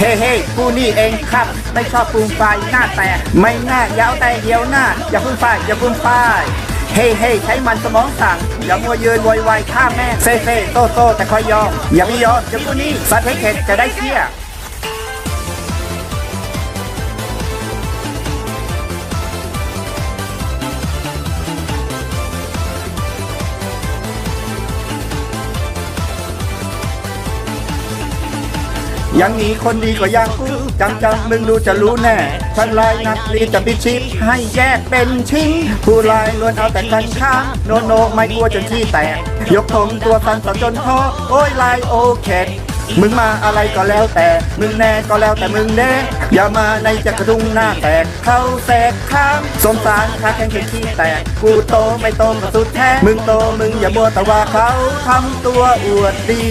เฮ้เฮ้กูนี่เองครับ ไม่ชอบปูมไฟหน้าแตก ไม่น่ายาวแต่เดียวหน้า อย่าปูมไฟอย่าปูมไฟเฮ้เฮ้ใช้มันสมองสั่ง อย่ามัวยืนวอยวายฆ่าแม่เซ่เซ่โตโตแต่คอยยอมอย่าไม่ยอมจะกูนี่สัตว์ให้เข็ดจะได้เชี่ย ยังมีคนดีกว่าย่างกูจำจำมึงดูจะรู้แน่ทันลายนักรีจะพิชิตให้แยกเป็นชิ้น ผู้ลายล้วนเอาแต่กันข้างโนโนไม่กลัวจนที่แตก ยกธงตัวสันสันจนท้อโอ้ยลายโอเคมึงมาอะไรก็แล้วแต่ มึงแน่ก็แล้วแต่มึงเด้อย่ามาในจักรดุงหน้าแตก เข้าแสกข้ามสมสารข้าแข่งแข่งขี้แตก กูโตไม่โตก็สุดแท้ มึงโตมึงอย่าบัวแต่ว่าเขาทำตัวอวดดี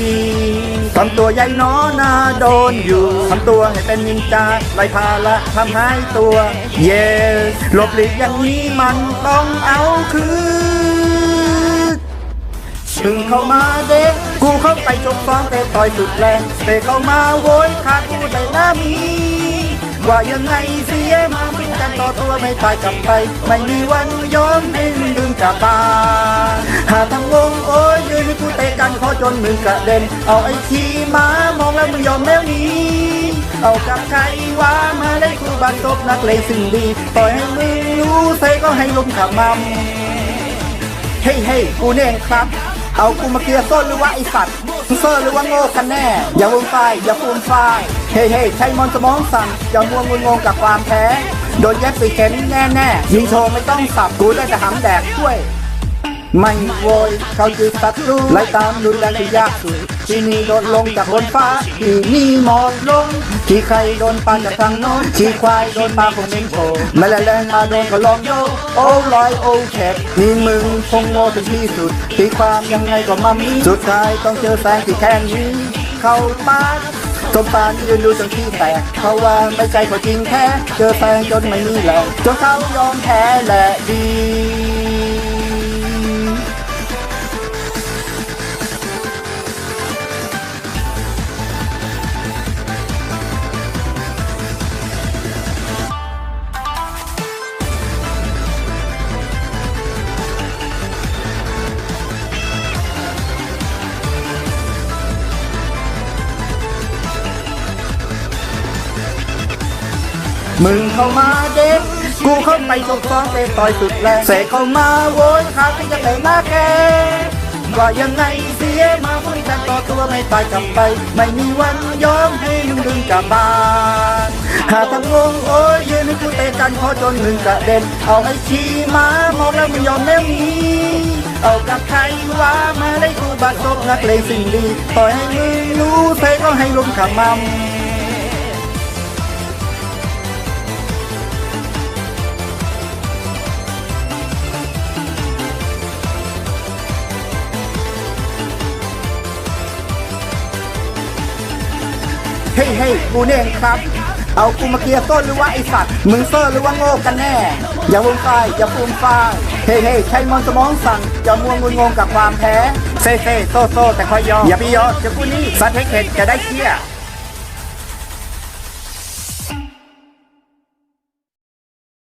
ทำตัวใหญ่น้อนาโดนอยู่ทำตัวให้เป็นนินจาไล่พาละทำให้ตัว เยสหลบหลีกอย่างนี้มันต้องเอาคืนถึงเข้ามาเด็กกูเข้าไปจกฟ้องแต่ต่อยสุดแรงแต่เข้ามาโวยขาดกูได้น้ามีว่ายังไงเสียมาพึ่งกันต่อตัวไม่ตายกลับไป ไม่มีวันยอมให้มึงดึงกลับบ้าหาทางงงโอ้ จนมึงกระเด็น เอาไอ้ขี้มามองแล้วมึงยอมแล้วนี้เอากับใครว่ามาได้กูบันตบนักเลงสิ่งดีปล่อยให้มึงรู้เซก็ให้ลมขับมัมเฮ้ยเฮ้ยกูเน่งครับ เอากูมาเคลียร์โซ่หรือว่าไอสัตว์เซอร์หรือว่าโง่กันแน่ อย่าวุ่นไฟอย่าฟูมไฟเฮ้ยเฮ้ยใช้มอนสมองสั่งอย่ามัวงุนงงกับความแพ้โดนยัดไปเข็นแน่แน่ยิงโชว์ไม่ต้องสับกูได้แต่หำแดกช่วย ไม่โวยเขาคือศัตรูไล่ตามรุนแรงที่ยากสุดที่นี่โดนลงจากบนฟ้าที่นี่หมอบลง ที่ใครโดนปานจากทางโน้นที่ควายโดนปลาคงเม่งโผล่แม่แรงมาโดนก็ลองโยกโอ้ลอยโอ้แขกนี่มึงคงโง่ถึงที่สุดตีความยังไงก็มามีสุดท้ายต้องเจอแสงที่แค่นี้ เข้าปากสมปานยืนดูจนที่แตกเขาว่าไม่ใจเขาจริงแท้เจอแฟนจนไม่มีแรงจนเขายอมแพ้และดี มึงเข้ามาเด็กกูเข้าไปชกฟ้องเตะต่อยสุดแรงเสกเข้ามาโวยขาที่จะเตะหน้าแกว่ายังไงเสียมาคุยกันต่อตัวไม่ตายกลับไป ไม่มีวันยอมให้มึงดึงกลับบ้านหาทางงงโอ้ยยืนให้กูเตะกันขอจนมึงกระเด็น เอาไอ้ขี้มามองแล้วมึงยอมแล้วหนี้เอากับใครว่ามาได้กูบัดซบนักเลงสิ่งดีปล่อยให้มึงรู้เซก็ให้ลุมขำมำเฮ้ยเฮ้ยกูเนี่ยเองครับ เอากูมาเคลียร์ต้นหรือว่าไอสัตว์มึงเซอร์หรือว่าโง่กันแน่ อย่าวุ่นวายอย่าฟูมฟายเฮ้ยเฮ้ยใช้มอนสมองสั่งอย่ามัวงุนงงกับความแพ้เซ่เซ่โซ่โซ่แต่คอยยอมอย่าไปยอมจะกูนี่สัตว์ให้เข็ดจะได้เชี่ย